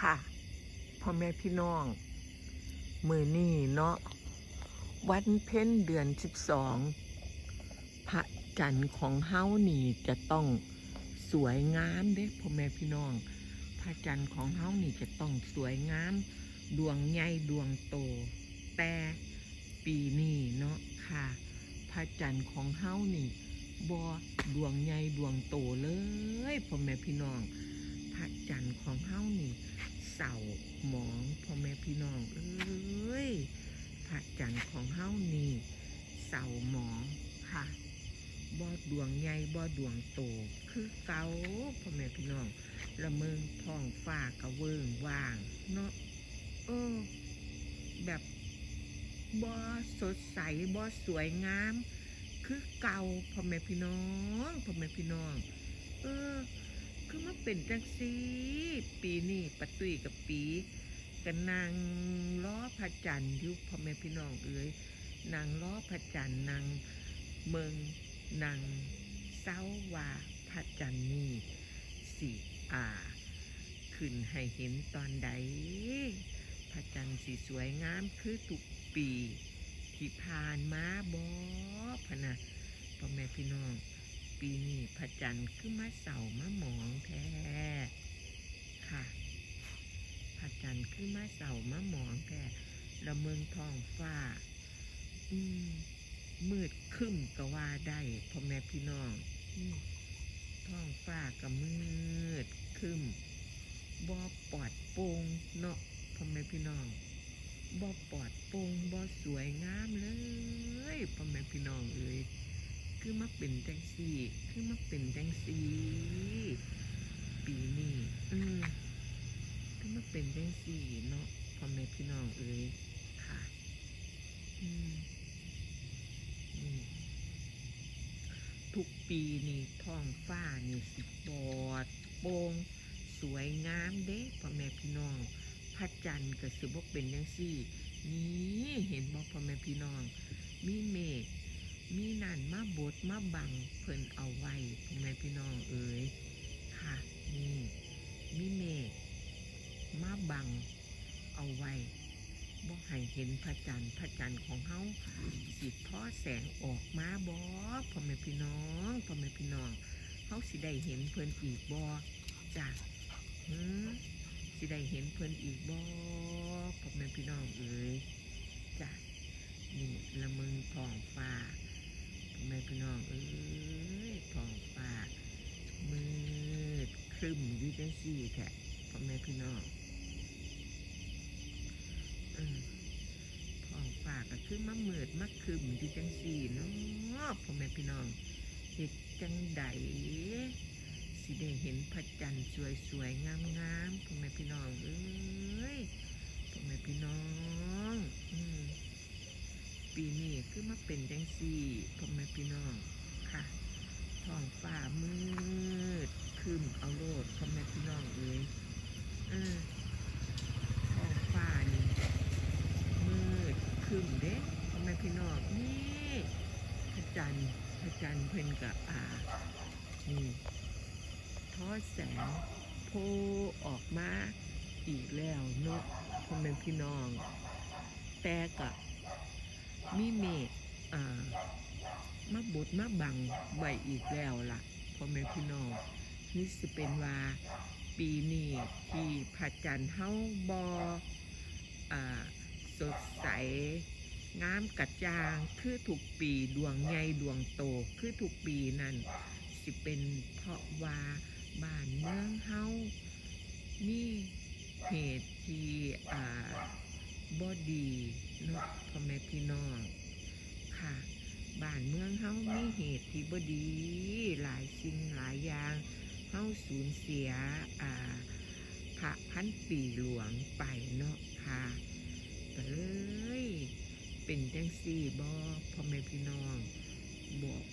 ค่ะพ่อแม่พี่น้อง มือนี่เนาะวันเพ็ญเดือนสิบสองพระจันทร์ของเฮานี่จะต้องสวยงามเด้พ่อแม่พี่น้อง พระจันทร์ของเฮานี่จะต้องสวยงาม ดวงใหญ่ดวงโต แต่ปีนี้เนาะค่ะ พระจันทร์ของเฮานี่บอดวงใหญ่ดวงโตเลยพ่อแม่พี่น้อง พระจันทร์ของเฮานี่ เสาหมองพ่อแม่พี่น้องเอ้ยพระจันทร์ของเฮ้านี่เสาหมองค่ะบ่ดวงใหญ่บ่ดวงโตคือเก่าพ่อแม่พี่น้องละเมิงท้องฟ้ากระเวิงว่างเนาะเออแบบบ่สดใสบ่สวยงาม คือเก่าพ่อแม่พี่น้องพ่อแม่พี่น้อง เออ คือมาเป็นจังซีปีนี้ปะตุยกับปีกันนางล้อพระจันทร์ยุคพ่อแม่พี่น้องเอ้ยนางล้อพระจันทร์นางเมืองนางเศร้าว่าพระจันทร์นี่สิอ่า ขึ้นให้เห็นตอนใด พระจันทร์สีสวยงามคือทุกปี ที่ผ่านมาบอพะนะพ่อแม่พี่น้อง ปีนี้พระจันทร์คือมาเสามาหมองแท้ค่ะพระจันทร์คือมาเสามาหมองแท้ละเมืองทองฟ้า อืมมืดครึ้มก็ว่าได้พ่อแม่พี่น้องอืมท้องฟ้าก็มืดครึ้มบ่ปลอดโปร่งเนาะพ่อแม่พี่น้องบ่ปลอดโปร่งบ่สวยงามเลยพ่อแม่พี่น้องเอ้ย คือมาเป็นจังสี่ คือมาเป็นจังสี่ปีนี้เออคือมาเป็นจังสี่เนาะพ่อแม่พี่น้องเอ้ยค่ะอืมนี่ทุกปีนี่ท้องฟ้านี่สิบอดโปร่งสวยงามเด้พ่อแม่พี่น้องพระจันทร์ก็สิบกเป็นจังสี่ นี่เห็นบอกพ่อแม่พี่น้อง มีเมฆ มีนั่นมาบดมาบังเพิ่นเอาไว้พ่อแม่พี่น้องเอ๋ยค่ะนี่มีเมฆมาบังเอาไว้บ่ให้เห็นพระจันทร์พระจันทร์ของเฮาสิทอแสงออกมาบ่พ่อแม่พี่น้องพ่อแม่พี่น้องเฮาสิได้เห็นเพิ่นอีกบ่จ้ะหือสิได้เห็นเพิ่นอีกบ่พ่อแม่พี่น้องเอ๋ยจ้ะนี่ละมึงทองฟ้า แม่พี่น้องเอ้ยท้องฟ้ามืดครึ้มอยู่จังสี่แท้พ่อแม่พี่น้องเออท้องฟ้าก็คือมามืดมาครึ้มอยู่จังสี่เนาะพ่อแม่พี่น้องเฮ็ดจังใดสิได้เห็นพระจันทร์สวยๆงามๆพ่อแม่พี่น้องเอ้ยพ่อแม่พี่น้อง อืมปีนี้ คือมาเป็นจังสี่พ่อแม่พี่น้องค่ะท้องฟ้ามืดครึมเอาโลดพ่อแม่พี่น้องเอ้ยเออท้องฟ้านี่มืดครึมเด้พ่อแม่พี่น้องนี่พระจันทร์พระจันทร์เพิ่นกับอ่านี่ทอดแสงโพออกมาอีกแล้วเนาะพ่อแม่พี่น้อง แต่กับ มีเมฆอ่ามาบดมาบังไว้อีกแล้วล่ะพ่อแม่พี่น้องนี่สิเป็นว่าปีนี้ที่พระจันทร์เฮาบออ่าสดใสงามกระจางคือทุกปีดวงใหญ่ดวงโตคือทุกปีนั่นสิเป็นเพราะว่าบ้านเมืองเฮามีเหตุที่อ่า บอดีเนาะพ่อแม่พี่น้องค่ะบ้านเมืองเฮามีเหตุที่บดี หลายสิ่งหลายอย่างเฮาสูญเสียอ่าพระพันปีหลวงไปเนาะค่ะก็เลยเป็นจังสี่บอพ่อแม่พี่น้องบอก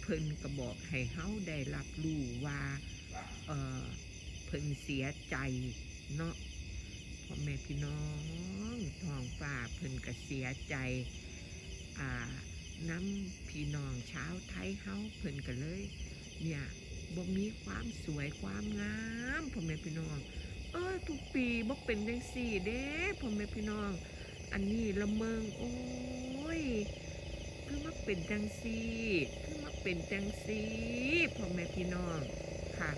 เพิ่นก็บอกให้เฮาได้รับรู้ว่าเออเพิ่นเสียใจเนาะ พ่อแม่พี่น้องท้องฟ้าเพิ่นก็เสียใจอ่าน้ำพี่น้องชาวไทยเฮาเพิ่นก็เลย เนี่ยบ่มีความสวยความงามพ่อแม่พี่น้อง เอ้ยทุกปีบ่เป็นจังซี่เด้พ่อแม่พี่น้อง อันนี้ละเมิงโอ้ยคือมาเป็นจังซี่คือมาเป็นจังซี่พ่อแม่พี่น้องค่ะ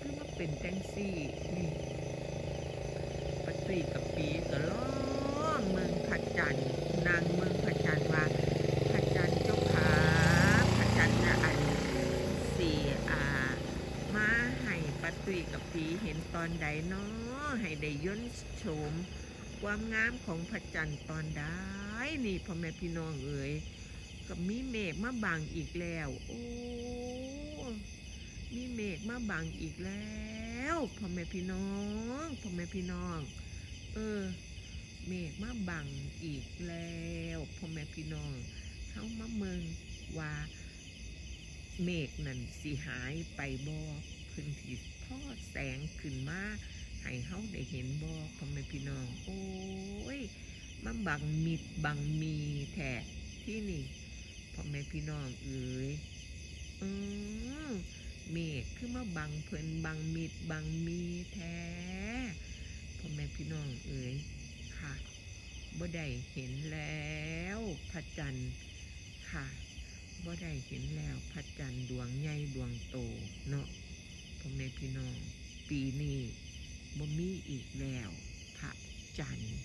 คือมาเป็นจังซี่นี่ ปีกับปีก็ล้อเมืองพระจันนางเมืองพระจันว่าพระจันเจ้าขาพระจันทร์จะอันสี่อามาให้ปะตรีกับปีเห็นตอนใดเนาะให้ได้ย้นโฉมความงามของพระจันตอนได้นี่พ่อแม่พี่น้องเอ๋ยก็มีเมฆมาบังอีกแล้วโอ้มีเมฆมาบังอีกแล้วพ่อแม่พี่น้องพ่อแม่พี่น้อง เออ เมฆมาบังอีกแล้วพ่อแม่พี่น้องเข้ามาเมืองว่าเมฆนั่นสิหายไปบ่เพิ่งที่ทอแสงขึ้นมาให้เฮาได้เห็นบ่พ่อแม่พี่น้อง โอ้ยมาบังมิดบังมีแท้ที่นี่พ่อแม่พี่น้องเอ๋ยอือเมฆคือมาบังเพิ่นบังมิดบังมีแท้ พ่อแม่พี่น้องเอ๋ยค่ะบ่ได้เห็นแล้วพระจันทร์ค่ะบ่ได้เห็นแล้วพระจันทร์ดวงใหญ่ดวงโตเนาะพ่อแม่พี่น้อง ปีนี้บ่มีอีกแล้วพระจันทร์